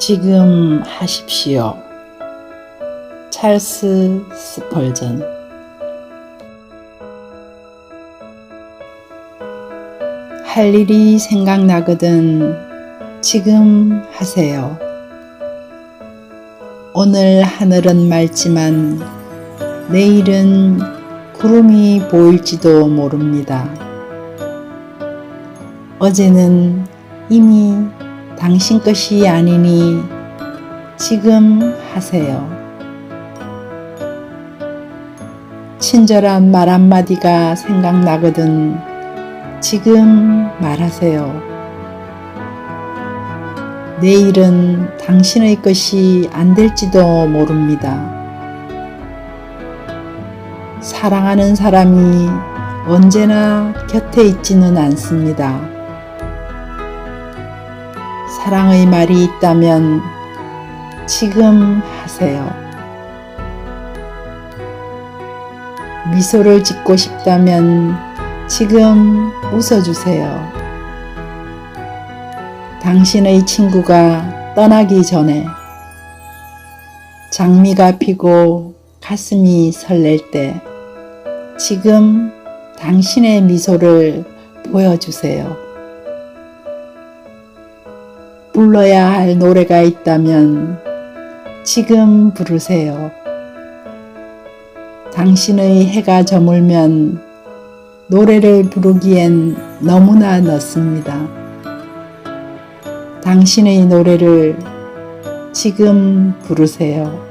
지금 하십시오. 찰스 스펄전 할 일이 생각나거든 지금 하세요. 오늘 하늘은 맑지만 내일은 구름이 보일지도 모릅니다. 어제는 이미 당신 것이 아니니 지금 하세요. 친절한 말 한마디가 생각나거든 지금 말하세요. 내일은 당신의 것이 안 될지도 모릅니다. 사랑하는 사람이 언제나 곁에 있지는 않습니다. 사랑의 말이 있다면 지금 하세요. 미소를 짓고 싶다면 지금 웃어주세요. 당신의 친구가 떠나기 전에 장미가 피고 가슴이 설렐 때 지금 당신의 미소를 보여주세요. 불러야 할 노래가 있다면 지금 부르세요. 당신의 해가 저물면 노래를 부르기엔 너무나 늦습니다. 당신의 노래를 지금 부르세요.